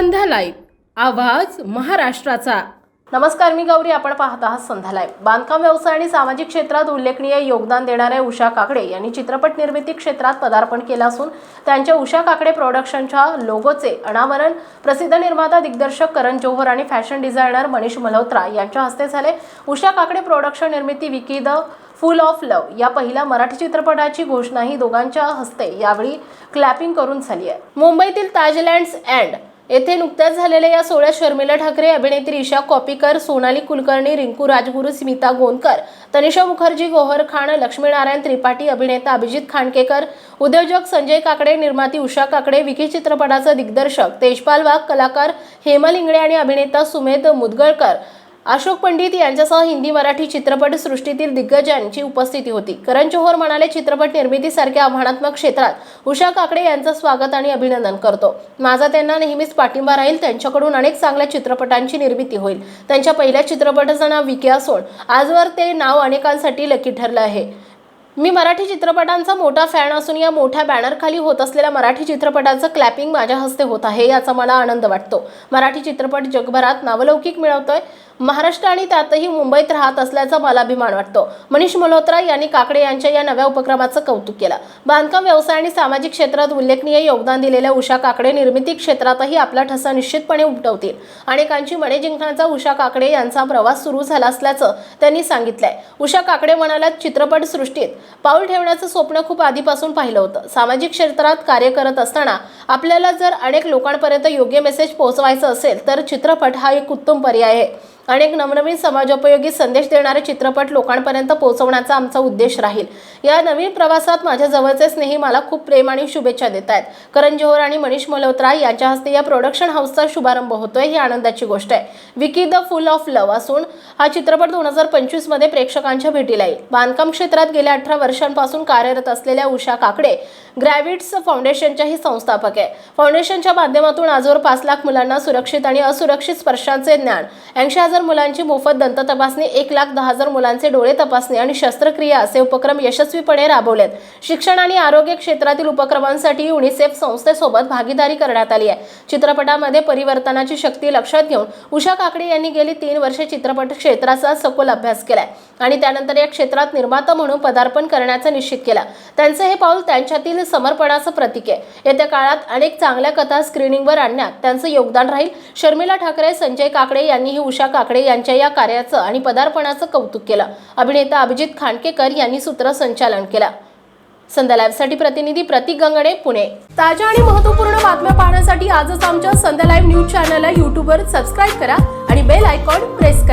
संध्या live. आवाज महाराष्ट्राचा. नमस्कार मी गौरी. आपण पाहत आहात संध्या लाईव्ह. बांधकाम व्यवसाय आणि सामाजिक क्षेत्रात उल्लेखनीय योगदान देणाऱ्या उषा काकडे यांनी चित्रपट निर्मिती क्षेत्रात पदार्पण केलं असून त्यांच्या उषा काकडे प्रोडक्शनच्या लोगोचे अनावरण प्रसिद्ध निर्माता दिग्दर्शक करण जोहर आणि फॅशन डिझायनर मनीष मल्होत्रा यांच्या हस्ते झाले. उषा काकडे प्रोडक्शन निर्मिती Vicky the full of love या पहिल्या मराठी चित्रपटाची घोषणाही दोघांच्या हस्ते यावेळी क्लॅपिंग करून झाली आहे. मुंबईतील ताजलँड्स अँड येथे नुकत्याच झालेल्या या सोहळ्यात शर्मिला ठाकरे अभिनेत्री ईशा कॉपीकर सोनाली कुलकर्णी रिंकू राजगुरू स्मिता गोंदकर तनिषा मुखर्जी गोहर खान लक्ष्मीनारायण त्रिपाठी अभिनेता अभिजित खांडकेकर उद्योजक संजय काकडे निर्माती उषा काकडे विकी चित्रपटाचा दिग्दर्शक तेजपाल वाघ कलाकार हेमल इंगळे आणि अभिनेता सुमेध मुदगळकर. अशोक पंडित यांच्यासह हिंदी मराठी चित्रपट सृष्टीतील दिग्गजांची उपस्थिती होती. करण जोहर म्हणाले चित्रपट निर्मितीसारख्या आव्हानात्मक क्षेत्रात उषा काकडे यांचं स्वागत आणि अभिनंदन करतो. माझा त्यांना नेहमीच पाठिंबा राहील त्यांच्याकडून अनेक चांगल्या चित्रपटांची निर्मिती होईल. त्यांच्या पहिल्या चित्रपटाचं नाव विके असून आजवर ते नाव अनेकांसाठी लकी ठरलं आहे. मी मराठी चित्रपटांचा मोठा फॅन असून या मोठ्या बॅनरखाली होत असलेल्या मराठी चित्रपटाचं क्लॅपिंग माझ्या हस्ते होत आहे याचा मला आनंद वाटतो. मराठी चित्रपट जगभरात नावलौकिक मिळवतोय. महाराष्ट्र आणि त्यातही मुंबईत राहत असल्याचा मला अभिमान वाटतो. मनीष मल्होत्रा यांनी काकडे यांच्या या नव्या उपक्रमाचं कौतुक केलं. बांधकाम व्यवसाय आणि सामाजिक क्षेत्रात उल्लेखनीय योगदान दिलेल्या उषा काकडे निर्मिती क्षेत्रातही आपला ठसा निश्चितपणे उमटवतील अनेकांची मने जिंकण्याचा उषा काकडे यांचा प्रवास सुरू झाला असल्याचं त्यांनी सांगितलंय. उषा काकडे म्हणाल्या चित्रपट सृष्टीत पाऊल ठेवण्याचं स्वप्न खूप आधीपासून पाहिलं होतं. सामाजिक क्षेत्रात कार्य करत असताना आपल्याला जर अनेक लोकांपर्यंत योग्य मेसेज पोहोचवायचं असेल तर चित्रपट हा एक उत्तम पर्याय आहे. अनेक नवनवीन समाजोपयोगी संदेश देणारे चित्रपट लोकांपर्यंत पोहोचवण्याचा आमचा उद्देश राहील. या नवीन प्रवासात माझ्या जवळचे स्नेही मला खूप प्रेम आणि शुभेच्छा देत आहेत करण जोहर आणि मनीष मल्होत्रा यांच्या हस्ते या प्रोडक्शन हाऊसचा शुभारंभ होतोय ही आनंदाची गोष्ट आहे. Vicky the full of love असून हा चित्रपट दोन हजार पंचवीसमध्ये प्रेक्षकांच्या भेटीला येईल. बांधकाम क्षेत्रात गेल्या अठरा वर्षांपासून कार्यरत असलेल्या उषा काकडे ग्रॅव्हिट्स फाउंडेशनच्याही संस्थापक आहे. फाउंडेशनच्या माध्यमातून आजवर पाच लाख मुलांना सुरक्षित आणि असुरक्षित स्पर्शांचे ज्ञान ऐंशी हजार मुलांची मोफत दंत तपासणी एक लाख दहा हजार मुलांचे डोळे तपासणी आणि शस्त्रक्रिया असे उपक्रम यशस्वीपणे राबवलेत. शिक्षण आणि आरोग्य क्षेत्रातील उपक्रमांसाठी युनिसेफ संस्थेसोबत भागीदारी करण्यात आली आहे. चित्रपटामध्ये परिवर्तनाची शक्ती लक्षात घेऊन उषा काकडे यांनी गेली तीन वर्षे चित्रपट क्षेत्राचा सखोल अभ्यास केलाय आणि त्यानंतर या क्षेत्रात निर्माता म्हणून पदार्पण करण्याचं निश्चित केलं. त्यांचं हे पाऊल त्यांच्यातील समर्पणाचं प्रतीक आहे. येत्या काळात अनेक चांगल्या कथा स्क्रीनिंगवर आणण्यात त्यांचं योगदान राहील. शर्मिला ठाकरे संजय काकडे यांनीही उषा काकडे यांच्या या कार्याचं आणि पदार्पणाचं कौतुक केलं. अभिनेता अभिजित खांडकेकर यांनी सूत्रसंचालन केलं. संध्या लाईव्हसाठी प्रतिनिधी प्रतीक गंगणे पुणे. ताज्या आणि महत्त्वपूर्ण बातम्या पाहण्यासाठी आजच आमच्या संध्या लाईव्ह न्यूज चॅनलला यूट्यूबवर सबस्क्राईब करा आणि बेल आयकॉन प्रेस करा.